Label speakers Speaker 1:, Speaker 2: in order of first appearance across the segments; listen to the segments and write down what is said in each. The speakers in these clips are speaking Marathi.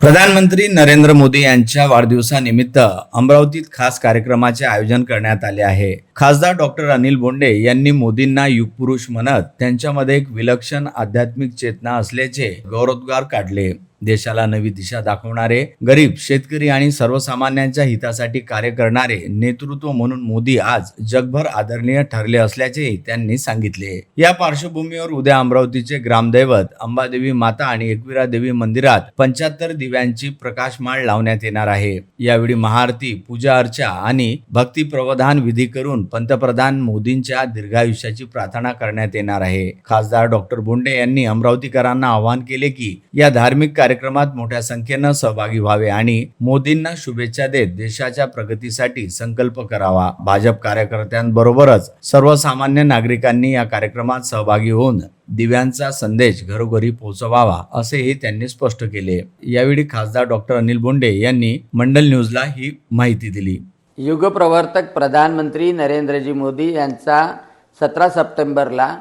Speaker 1: प्रधानमंत्री नरेंद्र मोदी यांच्या वाढदिवसानिमित्त अमरावतीत खास कार्यक्रमाचे आयोजन करण्यात आले आहे. खासदार डॉक्टर अनिल बोंडे यांनी मोदींना युगपुरुष म्हणत त्यांच्यामध्ये एक विलक्षण आध्यात्मिक चेतना असल्याचे गौरवोद्गार काढले. देशाला नवी दिशा दाखवणारे गरीब शेतकरी आणि सर्वसामान्यांच्या हितासाठी कार्य करणारे नेतृत्व म्हणून मोदी आज जगभर आदरणीय ठरले असल्याचे त्यांनी सांगितले. या पार्श्वभूमीवर उद्या अमरावतीचे ग्रामदैवत अंबादेवी माता आणि एकविरा देवी मंदिरात पंच्याहत्तर दिव्यांची प्रकाशमाळ लावण्यात येणार आहे. यावेळी महाआरती पूजा अर्चा आणि भक्ती प्रवधान विधी करून पंतप्रधान मोदींच्या दीर्घायुष्याची प्रार्थना करण्यात येणार आहे. खासदार डॉक्टर बोंडे यांनी अमरावतीकरांना आवाहन केले की या धार्मिक कार्य कार्यक्रमात मोठ्या संख्येनं सहभागी व्हावे आणि मोदींना शुभेच्छा देत देशाच्या प्रगतीसाठी संकल्प करावा. भाजप कार्यकर्त्यांबरोबरच सर्वसामान्य नागरिकांनी या कार्यक्रमात सहभागी होऊन दिव्यांचा संदेश घरोघरी पोहोचवावा असेही त्यांनी स्पष्ट केले. यावेळी खासदार डॉक्टर अनिल बोंडे यांनी मंडल न्यूजला ही माहिती दिली.
Speaker 2: युगप्रवर्तक प्रधानमंत्री नरेंद्रजी मोदी यांचा सतरा सप्टेंबरला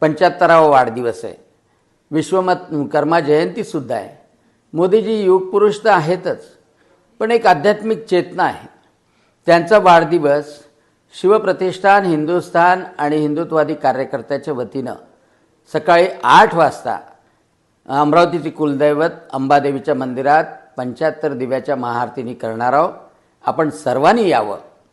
Speaker 2: पंच्याहत्तरावा वाढदिवस आहे. विश्वमत कर्मा जयंतीसुद्धा आहे. मोदीजी युगपुरुष तर आहेतच पण एक आध्यात्मिक चेतना आहे. त्यांचा वाढदिवस शिवप्रतिष्ठान हिंदुस्थान आणि हिंदुत्वादी कार्यकर्त्याच्या वतीनं सकाळी आठ वाजता अमरावतीची कुलदैवत अंबादेवीच्या मंदिरात पंच्याहत्तर दिव्याच्या महाआरतीने करणार आहोत. आपण सर्वांनी यावं.